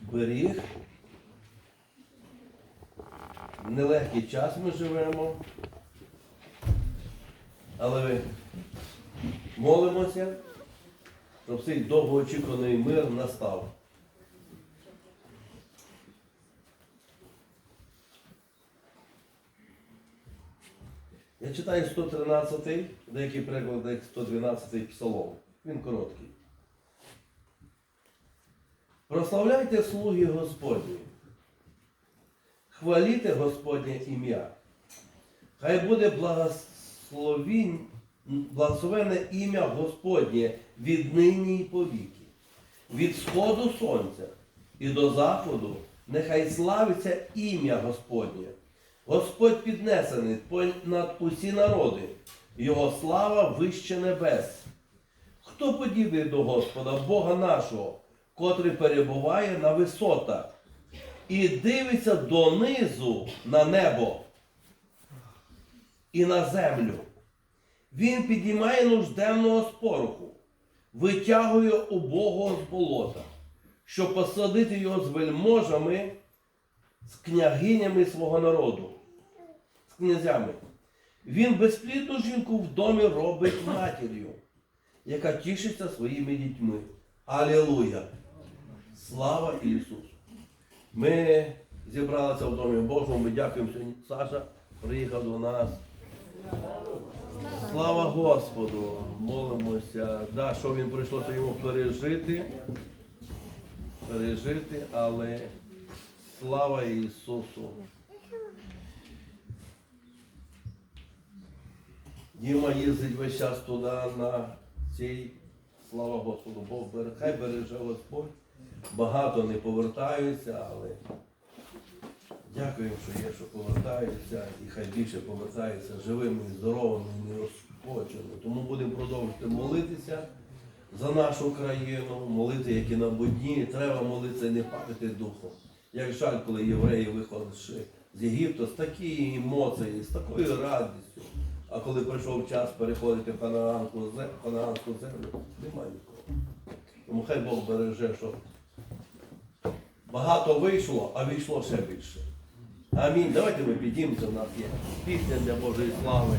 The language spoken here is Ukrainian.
беріг. Нелегкий час ми живемо. Але молимося, щоб цей довгоочікуваний мир настав. Я читаю 113, й деякі приклади 112 й псалом. Він короткий. Прославляйте слуги Господні. Хваліте Господнє ім'я. Хай буде благословене ім'я Господнє від нині і повіки. Від сходу сонця і до заходу нехай славиться ім'я Господнє. Господь піднесений над усі народи, Його слава вище небес. Хто подібний до Господа, Бога нашого, котрий перебуває на висотах і дивиться донизу на небо і на землю? Він підіймає нужденного з пороху, витягує убогого з болота, щоб посадити його з вельможами, з княгинями свого народу, з князями. Він безплідну жінку в домі робить матір'ю, яка тішиться своїми дітьми. Алілуя! Слава Ісусу! Ми зібралися в Домі Божому, ми дякуємо сьогодні. Саша приїхав до нас. Слава Господу! Молимося. Да, що він прийшлося йому пережити, пережити, але слава Ісусу! Діма їздить весь час туди на цей, слава Господу, Бог бере, хай береже Господь. Багато не повертаються, але дякуємо, що є, що повертаються, і хай більше повертаються живими, здоровими, нерозпоченими. Тому будемо продовжувати молитися за нашу країну, молити, як і на будні. Треба молитися не падати духом. Як жаль, коли євреї виходили з Єгипту з такої емоції, з такою радістю. А коли прийшов час переходити в ханаанську землю, немає нікого. Тому хай Бог береже, щоб багато вийшло, а вийшло ще більше. Амінь. Давайте ми нас є пісня для Божої слави.